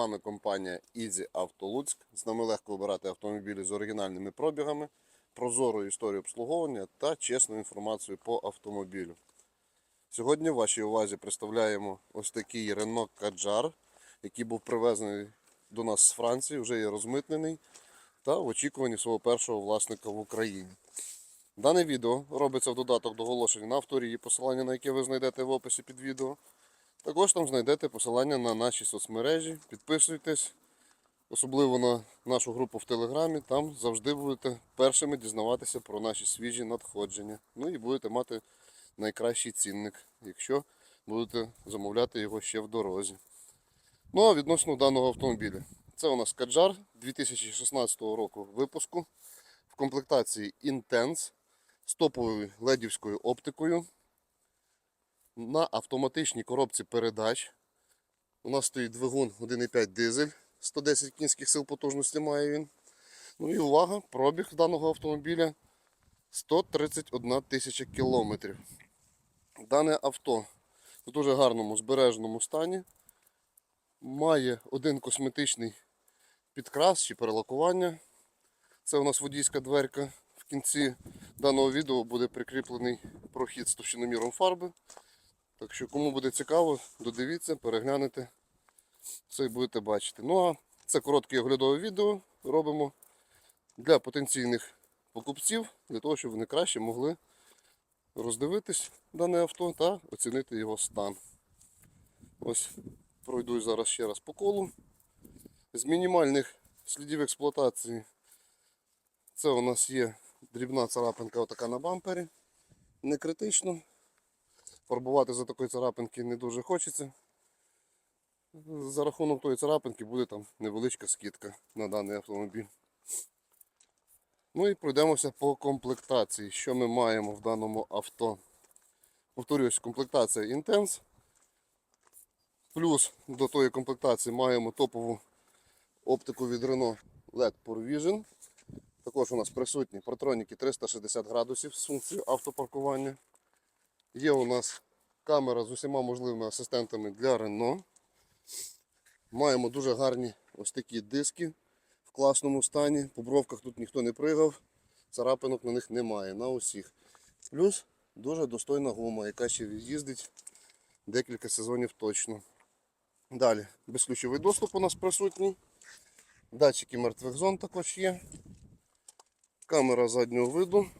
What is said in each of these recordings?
Вами компанія Easy Auto Луцьк. З нами легко вибирати автомобілі з оригінальними пробігами, прозорою історією обслуговування та чесною інформацією по автомобілю. Сьогодні в вашій увазі представляємо ось такий Renault Kadjar, який був привезений до нас з Франції, вже є розмитнений та в очікуванні свого першого власника в Україні. Дане відео робиться в додаток до оголошення на авторії, посилання на яке ви знайдете в описі під відео. Також там знайдете посилання на наші соцмережі. Підписуйтесь, особливо на нашу групу в Телеграмі. Там завжди будете першими дізнаватися про наші свіжі надходження. Ну і будете мати найкращий цінник, якщо будете замовляти його ще в дорозі. Ну а відносно даного автомобіля. Це у нас Каджар 2016 року випуску в комплектації Intense з топовою ледівською оптикою на автоматичній коробці передач. У нас стоїть двигун 1,5 дизель, 110 кінських сил потужності має він. Ну і увага, пробіг даного автомобіля 131 тисяча кілометрів. Дане авто в дуже гарному збереженому стані. Має один косметичний підкрас чи перелакування. Це у нас водійська дверка. В кінці даного відео буде прикріплений прохід з товщиноміром фарби. Так що, кому буде цікаво, додивіться, переглянете, все і будете бачити. Ну а це коротке оглядове відео робимо для потенційних покупців, для того, щоб вони краще могли роздивитись дане авто та оцінити його стан. Ось пройду зараз ще раз по колу. З мінімальних слідів експлуатації це у нас є дрібна царапинка отака на бампері. Не критично. Фарбувати за такої царапинки не дуже хочеться. За рахунок тої царапинки буде там невеличка скидка на даний автомобіль. Ну і пройдемося по комплектації. Що ми маємо в даному авто? Повторюсь, комплектація Intense. Плюс до тої комплектації маємо топову оптику від Renault LED ProVision. Також у нас присутні протроніки 360 градусів з функцією автопаркування. Є у нас камера з усіма можливими асистентами для Renault. Маємо дуже гарні ось такі диски в класному стані. По бровках тут ніхто не пригав, царапинок на них немає на усіх. Плюс дуже достойна гума, яка ще їздить декілька сезонів точно. Далі, безключовий доступ у нас присутній. Датчики мертвих зон також є. Камера заднього виду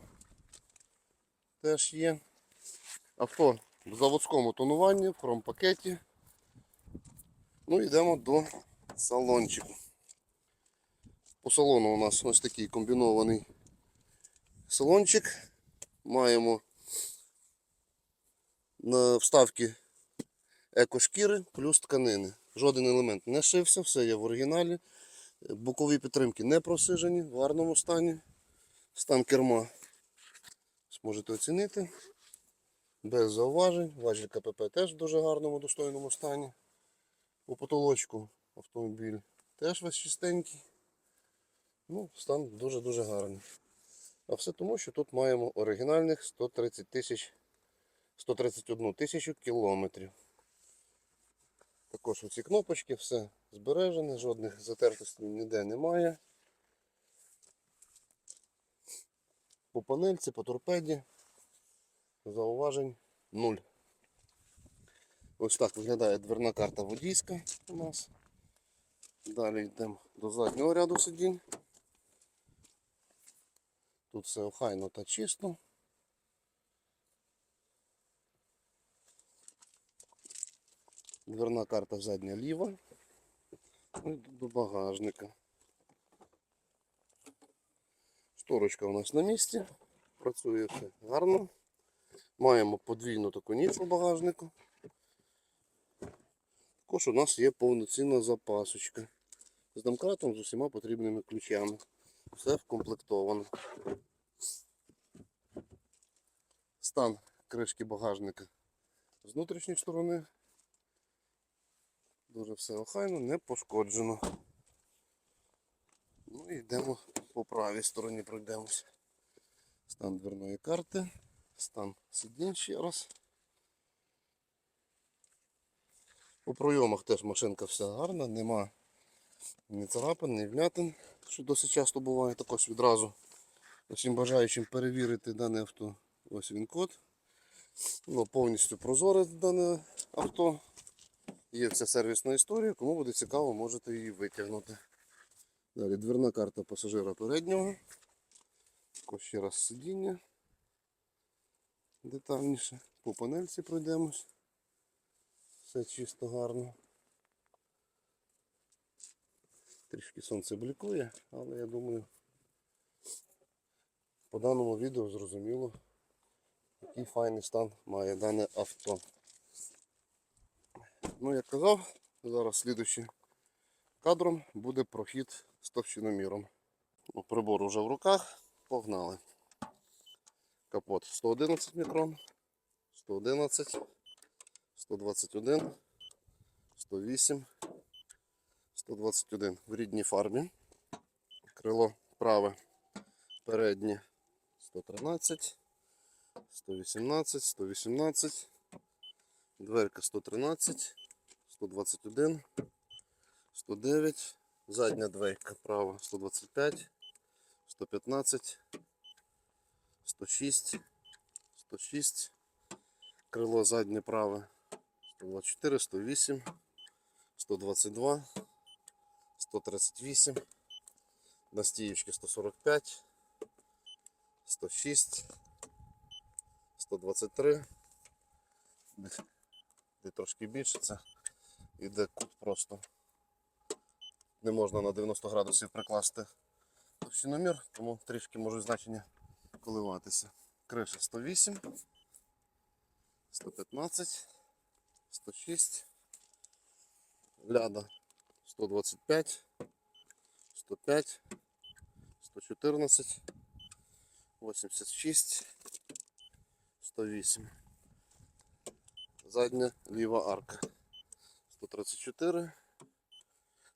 теж є. Авто в заводському тонуванні, в хромпакеті. Ну йдемо до салончику. По салону у нас ось такий комбінований салончик. Маємо на вставки екошкіри плюс тканини. Жоден елемент не шився, все є в оригіналі. Бокові підтримки не просижені, в гарному стані. Стан керма зможете оцінити без зауважень. Важіль КПП теж в дуже гарному, достойному стані. У потолочку автомобіль теж весь чистенький. Ну, стан дуже-дуже гарний. А все тому, що тут маємо оригінальних 130 тисяч 131 тисячу кілометрів. Також оці кнопочки, все збережене, жодних затертостей ніде немає. По панельці, по торпеді зауважень 0. Ось так виглядає дверна карта водійська у нас. Далі йдемо до заднього ряду сидінь. Тут все охайно та чисто. Дверна карта задня ліва. Ну, і до багажника. Шторочка у нас на місці. Працює все гарно. Маємо подвійну таку ніч у багажнику. Також у нас є повноцінна запасочка. З домкратом з усіма потрібними ключами. Все вкомплектовано. Стан кришки багажника з внутрішньої сторони. Дуже все охайно, не пошкоджено. Ну і йдемо по правій стороні пройдемося. Стан дверної карти, стан сидінь ще раз. По пройомах теж машинка вся гарна, нема ні царапин, ні вмятин, що досить часто буває також відразу. Усім бажаючим перевірити дане авто. Ось він код. Ну, повністю прозоре дане авто. Є вся сервісна історія, кому буде цікаво, можете її витягнути. Далі дверна карта пасажира переднього. Також ще раз сидіння. Детальніше. По панельці пройдемось. Все чисто гарно. Трішки сонце блікує, але я думаю, по даному відео зрозуміло, який файний стан має дане авто. Ну, як казав, зараз слідуючим кадром буде прохід з товщиноміром. Ну, прибор уже в руках, погнали. Капот 111 мікрон, 111, 121, 108, 121 в рідній фарбі. Крило праве, переднє 113, 118, 118, дверка 113, 121, 109, задня дверка права 125, 115, 106, 106, крило заднє праве 124, 108, 122, 138, на стіючки 145, 106, 123, де, де трошки більше це іде кут просто. Не можна на 90 градусів прикласти товщиномір, тому трішки можуть значення коливатися. Криша 108, 115, 106, ляда 125, 105, 114, 86, 108. Задня ліва арка 134,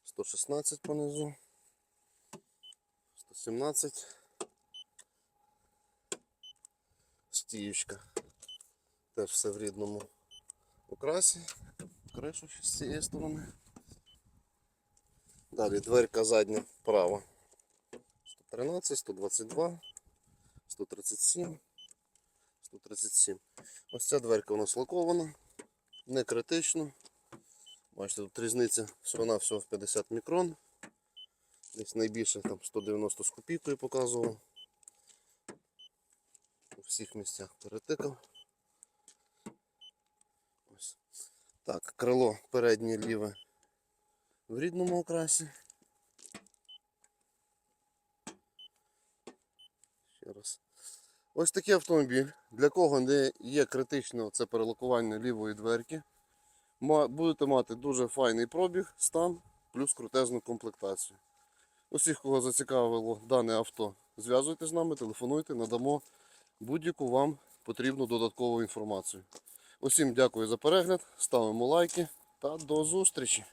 116 понизу, 117. Стіючка. Теж все в рідному окрасі. Кришу з цієї сторони. Далі дверка задня права. 113, 122, 137, 137. Ось ця дверка у нас лакована, не критично. Бачите, тут різниця всього всього в 50 мікрон. Десь найбільше там 190 з копійкою показував. Всіх місцях перетикав. Ось. Так, крило переднє ліве в рідному окрасі. Ще раз. Ось такий автомобіль. Для кого не є критично це перелокування лівої дверки. Будете мати дуже файний пробіг, стан, плюс крутезну комплектацію. Усіх, кого зацікавило дане авто, зв'язуйтесь з нами, телефонуйте, надамо будь-яку вам потрібну додаткову інформацію. Усім дякую за перегляд, ставимо лайки та до зустрічі!